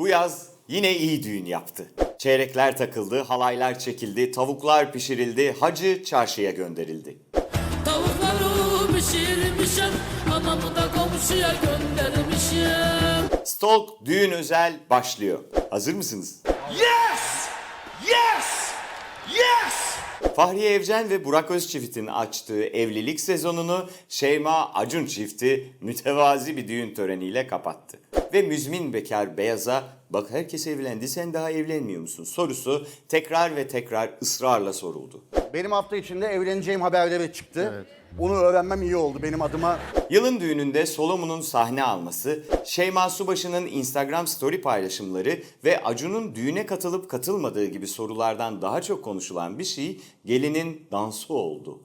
Bu yaz yine iyi düğün yaptı. Çeyrekler takıldı, halaylar çekildi, tavuklar pişirildi, hacı çarşıya gönderildi. Tavukları pişirmişim Anamı da komşuya göndermişim Stalk düğün özel başlıyor. Hazır mısınız? Yes! Yes! Yes! Fahriye Evcen ve Burak Özçivit'in açtığı evlilik sezonunu Şeyma Acun çifti mütevazi bir düğün töreniyle kapattı. Ve müzmin bekar Beyaz'a bak herkes evlendi sen daha evlenmiyor musun sorusu tekrar ve tekrar ısrarla soruldu. Benim hafta içinde evleneceğim haberleri çıktı. Onu öğrenmem iyi oldu benim adıma. Yılın düğününde Solomon'un sahne alması, Şeyma Subaşı'nın Instagram story paylaşımları ve Acun'un düğüne katılıp katılmadığı gibi sorulardan daha çok konuşulan bir şey gelinin dansı oldu.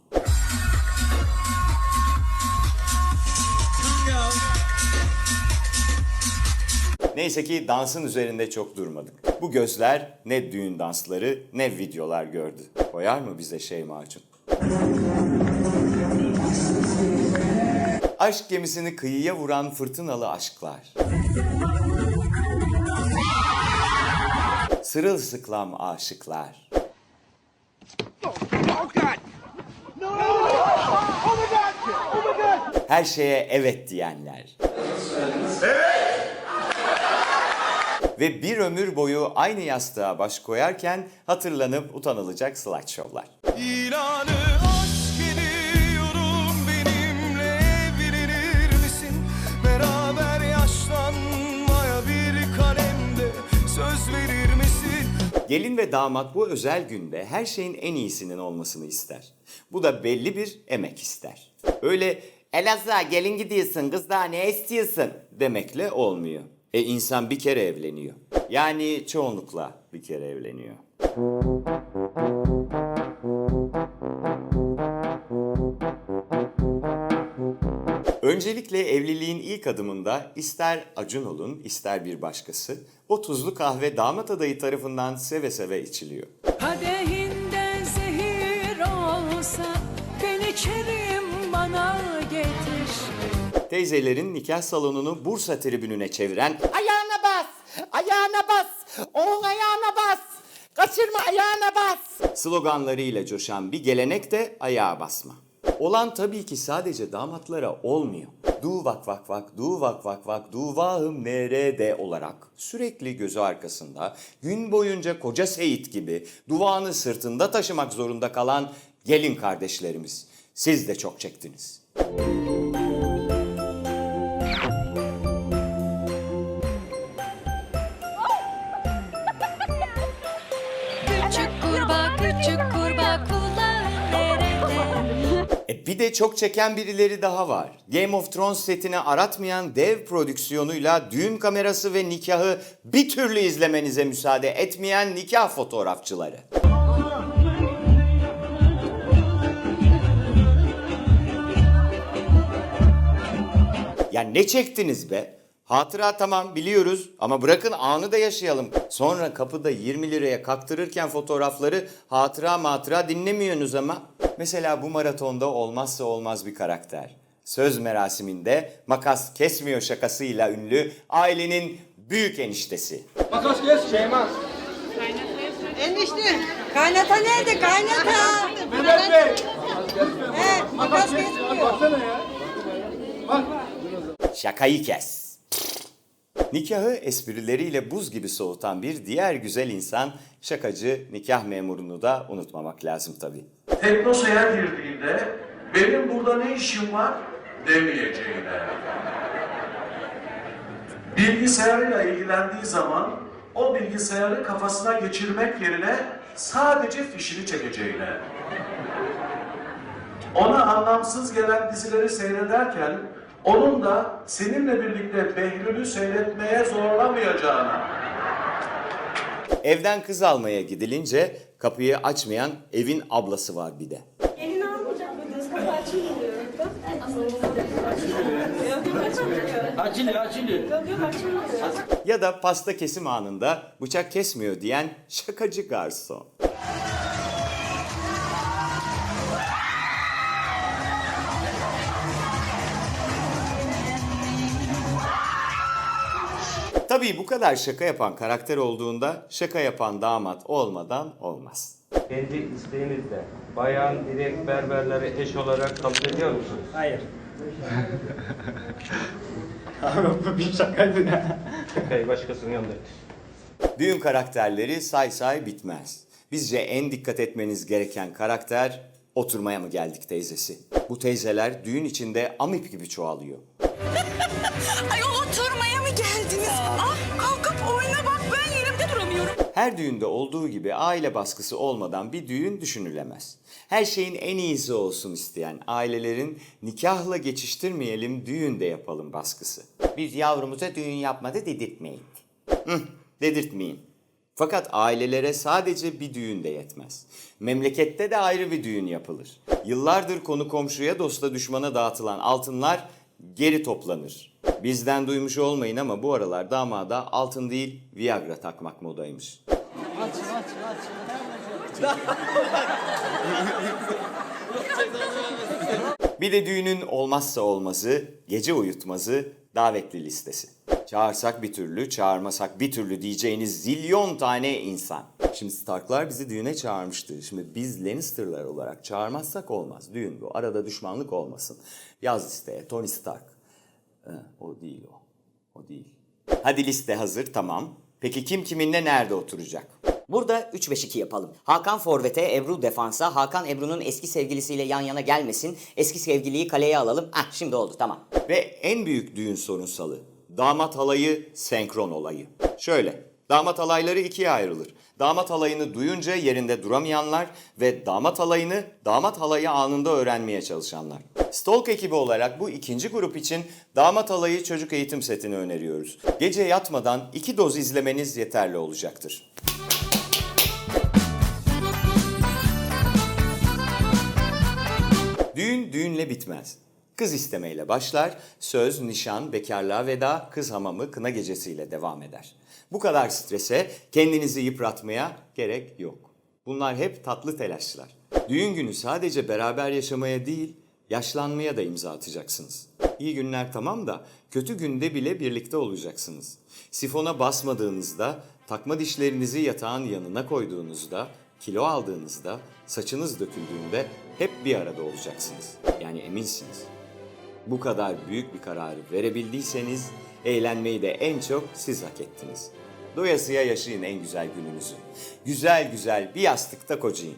Neyse ki dansın üzerinde çok durmadık. Bu gözler ne düğün dansları ne videolar gördü. Koyar mı bize Şeyma Acun? Aşk gemisini kıyıya vuran fırtınalı aşklar. Sırılsıklam aşıklar. Her şeye evet diyenler. Ve bir ömür boyu aynı yastığa baş koyarken hatırlanıp utanılacak slideshow'lar. İlanı aşk ediyorum benimle evlenir misin? Beraber yaşlanmaya bir kalemde söz verir misin? Gelin ve damat bu özel günde her şeyin en iyisinin olmasını ister. Bu da belli bir emek ister. Öyle Elazığ'a gelin gidiyorsun kız daha ne istiyorsun demekle olmuyor. E insan bir kere evleniyor. Yani çoğunlukla bir kere evleniyor. Öncelikle evliliğin ilk adımında ister Acun olun ister bir başkası o tuzlu kahve damat adayı tarafından seve seve içiliyor. Kadehinde zehir olsa ben içerim bana. Teyzelerin nikah salonunu Bursa tribününe çeviren ayağına bas, ayağına bas, onun ayağına bas, kaçırma ayağına bas sloganlarıyla coşan bir gelenek de ayağa basma. Olan tabii ki sadece damatlara olmuyor. Du vak vak vak, du vak vak vak, du vahım nerede olarak sürekli gözü arkasında gün boyunca koca Seyit gibi duvağını sırtında taşımak zorunda kalan gelin kardeşlerimiz. Siz de çok çektiniz. Küçük bir de çok çeken birileri daha var. Game of Thrones setini aratmayan dev prodüksiyonuyla düğün kamerası ve nikahı bir türlü izlemenize müsaade etmeyen nikah fotoğrafçıları. Ya ne çektiniz be? Hatıra tamam biliyoruz ama bırakın anı da yaşayalım. Sonra kapıda 20 liraya kaktırırken fotoğrafları hatıra matıra dinlemiyorsunuz ama. Mesela bu maratonda olmazsa olmaz bir karakter. Söz merasiminde makas kesmiyor şakasıyla ünlü ailenin büyük eniştesi. Enişte. Kaynata nerede? Kaynata. Mehmet Bey. He, makas kesmiyor. Şakayı kes. Nikahı esprileriyle buz gibi soğutan bir diğer güzel insan şakacı nikah memurunu da unutmamak lazım tabii. Teknosa'ya girdiğinde benim burada ne işim var demeyeceğine. Bilgisayarıyla ilgilendiği zaman o bilgisayarı kafasına geçirmek yerine sadece fişini çekeceğine. Ona anlamsız gelen dizileri seyrederken onun da seninle birlikte Behlül'ü seyretmeye zorlamayacağına. Evden kız almaya gidilince kapıyı açmayan evin ablası var bir de. Elini almayacak mıydınız? Kapı açılmıyor. Yok açılmıyor. Ya da pasta kesim anında bıçak kesmiyor diyen şakacı garson. Tabii bu kadar şaka yapan karakter olduğunda şaka yapan damat olmadan olmaz. Kendi isteğinizle bayan direkt berberleri eş olarak kabul ediyor musunuz? Hayır. Abi bu bir şakaydı ya. Şakayı başkasının yanında. Düğün karakterleri say say bitmez. Bizce en dikkat etmeniz gereken karakter oturmaya mı geldik teyzesi? Bu teyzeler düğün içinde amip gibi çoğalıyor. Ay oturmaya mı geldiniz? Ah kalkıp oyna bak ben yerimde duramıyorum. Her düğünde olduğu gibi aile baskısı olmadan bir düğün düşünülemez. Her şeyin en iyisi olsun isteyen ailelerin nikahla geçiştirmeyelim düğün de yapalım baskısı. Biz yavrumuza düğün yapmadı dedirtmeyin. Hı, dedirtmeyin. Fakat ailelere sadece bir düğün de yetmez. Memlekette de ayrı bir düğün yapılır. Yıllardır konu komşuya dosta düşmana dağıtılan altınlar geri toplanır. Bizden duymuş olmayın ama bu aralar damada altın değil Viagra takmak modaymış. Bir de düğünün olmazsa olmazı, gece uyutmazı, davetli listesi. Çağırsak bir türlü, çağırmasak bir türlü diyeceğiniz zilyon tane insan. Şimdi Starklar bizi düğüne çağırmıştı. Şimdi biz Lannister'lar olarak çağırmazsak olmaz. Düğün bu. Arada düşmanlık olmasın. Yaz listeye Tony Stark. Ee, o değil o. O değil. Hadi liste hazır tamam. Peki kim kiminle nerede oturacak? Burada 3-5-2 yapalım. Hakan Forvet'e, Ebru defansa. Hakan Ebru'nun eski sevgilisiyle yan yana gelmesin. Eski sevgiliyi kaleye alalım. Ah şimdi oldu tamam. Ve en büyük düğün sorunsalı. Damat halayı senkron olayı. Şöyle, damat halayları ikiye ayrılır. Damat halayını duyunca yerinde duramayanlar ve damat halayını damat halayı anında öğrenmeye çalışanlar. Stalk ekibi olarak bu ikinci grup için damat halayı çocuk eğitim setini öneriyoruz. Gece yatmadan iki doz izlemeniz yeterli olacaktır. Düğün düğünle bitmez. Kız istemeyle başlar, söz, nişan, bekarlığa veda, kız hamamı, kına gecesiyle devam eder. Bu kadar strese, kendinizi yıpratmaya gerek yok. Bunlar hep tatlı telaşlar. Düğün günü sadece beraber yaşamaya değil, yaşlanmaya da imza atacaksınız. İyi günler tamam da kötü günde bile birlikte olacaksınız. Sifona basmadığınızda, takma dişlerinizi yatağın yanına koyduğunuzda, kilo aldığınızda, saçınız döküldüğünde hep bir arada olacaksınız. Yani eminsiniz. Bu kadar büyük bir kararı verebildiyseniz eğlenmeyi de en çok siz hak ettiniz. Doyasıya yaşayın en güzel gününüzü. Güzel güzel bir yastıkta kocayın.